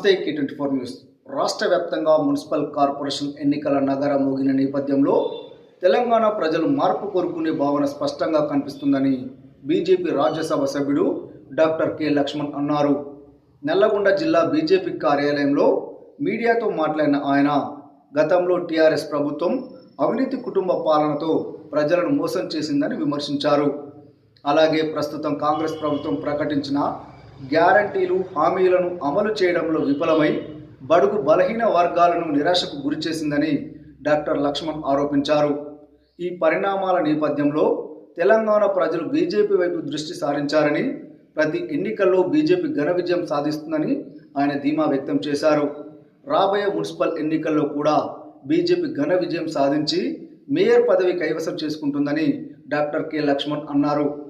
నమస్తే twenty four news. రాష్ట్ర వ్యాప్తంగా మున్సిపల్ కార్పొరేషన్ ఎన్నికల నగర మోగిన నేపథ్యంలో తెలంగాణ ప్రజలు మార్పు కోరుకునే భావన స్పష్టంగా కనిపిస్తుందని బీజేపీ రాజ్యసభ సభ్యుడు డాక్టర్ కె లక్ష్మణ్ అన్నారు. నల్లగొండ జిల్లా బీజేపీ కార్యాలయంలో మీడియాతో మాట్లాడిన ఆయన గతంలో టీఆర్ఎస్ ప్రభుత్వం అవినీతి కుటుంబ పాలనతో ప్రజలను మోసం చేసిందని విమర్శించారు. అలాగే ప్రస్తుతం కాంగ్రెస్ ప్రభుత్వం ప్రకటించిన గ్యారంటీలు హామీలను అమలు చేయడంలో విఫలమై బడుగు బలహీన వర్గాలను నిరాశకు గురిచేసిందని డాక్టర్ లక్ష్మణ్ ఆరోపించారు. ఈ పరిణామాల నేపథ్యంలో తెలంగాణ ప్రజలు బీజేపీ వైపు దృష్టి సారించారని ప్రతి ఎన్నికల్లో బీజేపీ ఘన విజయం సాధిస్తుందని ఆయన ధీమా వ్యక్తం చేశారు. రాబోయే మున్సిపల్ ఎన్నికల్లో కూడా బీజేపీ ఘన విజయం సాధించి మేయర్ పదవి కైవసం చేసుకుంటుందని డాక్టర్ కె లక్ష్మణ్ అన్నారు.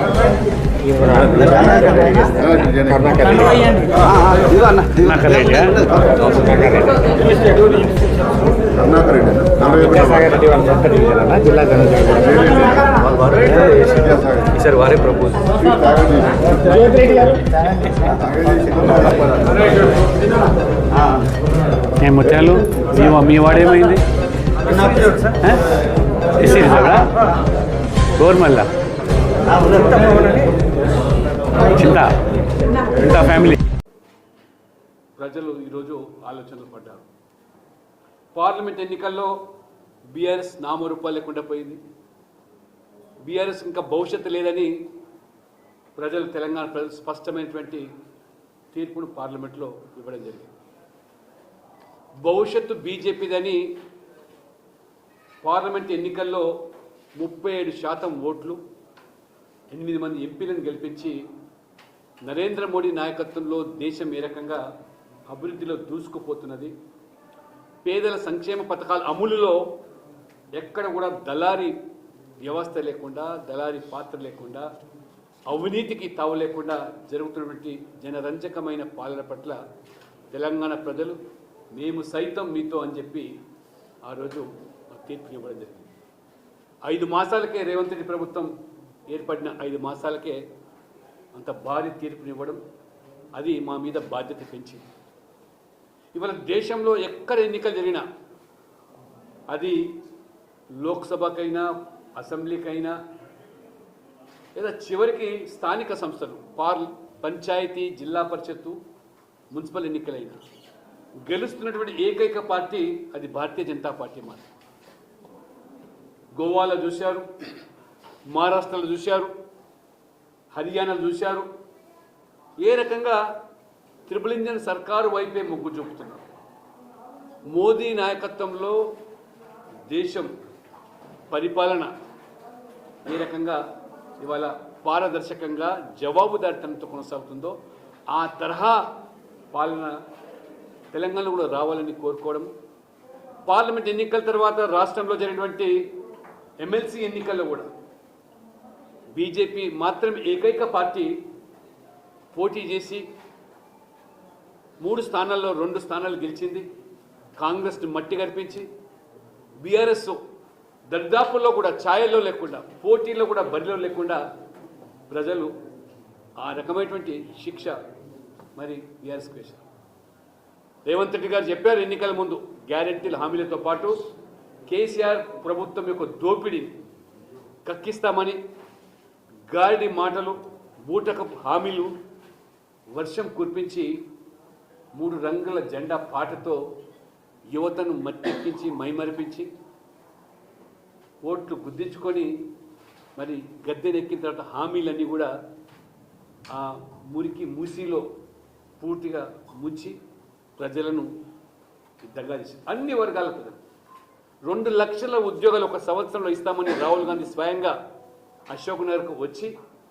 జిల్లా ఈసారి వారే ప్రపోజ్ ఏ ముత్యాలు మీ మీ వాడేమైంది ఎస్సీ రిజర్వా గోర్మల్లా? చింత. చింత ఫ్యామిలీ. ప్రజలు ఈరోజు ఆలోచనలు పడ్డారు. పార్లమెంట్ ఎన్నికల్లో బీఆర్ఎస్ నామరూపాలు లేకుండా పోయింది. బీఆర్ఎస్ ఇంకా భవిష్యత్తు లేదని ప్రజలు తెలంగాణ ప్రజలు స్పష్టమైనటువంటి తీర్పును పార్లమెంట్లో ఇవ్వడం జరిగింది. భవిష్యత్తు బీజేపీదని పార్లమెంట్ ఎన్నికల్లో ముప్పై ఏడు శాతం ఓట్లు ఎనిమిది మంది ఎంపీలను గెలిపించి నరేంద్ర మోడీ నాయకత్వంలో దేశం ఏ రకంగా అభివృద్ధిలో దూసుకుపోతున్నది? పేదల సంక్షేమ పథకాల అమలులో ఎక్కడ కూడా దళారి వ్యవస్థ లేకుండా దళారి పాత్ర లేకుండా అవినీతికి తావు లేకుండా జరుగుతున్నటువంటి జనరంజకమైన పాలన పట్ల తెలంగాణ ప్రజలు మేము సైతం మీతో అని చెప్పి ఆ రోజు తీర్పు ఇవ్వడం జరిగింది. ఐదు మాసాలకే రేవంత్ రెడ్డి ప్రభుత్వం ఏర్పడిన ఐదు మాసాలకే అంత భారీ తీర్పునివ్వడం అది మా మీద బాధ్యత పెంచింది. ఇవాళ దేశంలో ఎక్కడ ఎన్నికలు జరిగినా అది లోక్సభకైనా అసెంబ్లీకైనా లేదా చివరికి స్థానిక సంస్థలు పార్ పంచాయతీ జిల్లా పరిషత్తు మున్సిపల్ ఎన్నికలైనా గెలుస్తున్నటువంటి ఏకైక పార్టీ అది భారతీయ జనతా పార్టీ మాత్రం గోవాలో చూశారు మహారాష్ట్రలో చూశారు హర్యానా చూశారు. ఏ రకంగా త్రిపుల్ ఇంజన్ సర్కారు వైపే మొగ్గు చూపుతున్నారు. మోదీ నాయకత్వంలో దేశం పరిపాలన ఏ రకంగా ఇవాళ పారదర్శకంగా జవాబుదారితనంతో కొనసాగుతుందో ఆ తరహా పాలన తెలంగాణలో కూడా రావాలని కోరుకోవడం పార్లమెంట్ ఎన్నికల తర్వాత రాష్ట్రంలో జరిగినటువంటి ఎమ్మెల్సీ ఎన్నికల్లో కూడా బీజేపీ మాత్రం ఏకైక పార్టీ పోటీ చేసి మూడు స్థానాల్లో రెండు స్థానాలు గెలిచింది. కాంగ్రెస్ని మట్టి కనిపించి బీఆర్ఎస్ దర్దాపుల్లో కూడా ఛాయల్లో లేకుండా పోటీల్లో కూడా బరిలో లేకుండా ప్రజలు ఆ రకమైనటువంటి శిక్ష మరి బీఆర్ఎస్కి వేశారు. రేవంత్ రెడ్డి గారు చెప్పారు ఎన్నికల ముందు గ్యారెంటీల హామీలతో పాటు కేసీఆర్ ప్రభుత్వం యొక్క దోపిడీ కక్కిస్తామని గాడి మాటలు బూటకపు హామీలు వర్షం కురిపించి మూడు రంగుల జెండా పాటతో యువతను మట్టెక్కించి మైమరిపించి ఓట్లు గుద్దించుకొని మరి గద్దెనెక్కిన తర్వాత హామీలన్నీ కూడా ఆ మురికి మూసిలో పూర్తిగా ముంచి ప్రజలను దగ్గర అన్ని వర్గాల ప్రజలు రెండు లక్షల ఉద్యోగాలు ఒక సంవత్సరంలో ఇస్తామని రాహుల్ గాంధీ స్వయంగా అశోక్ నగర్కు వచ్చి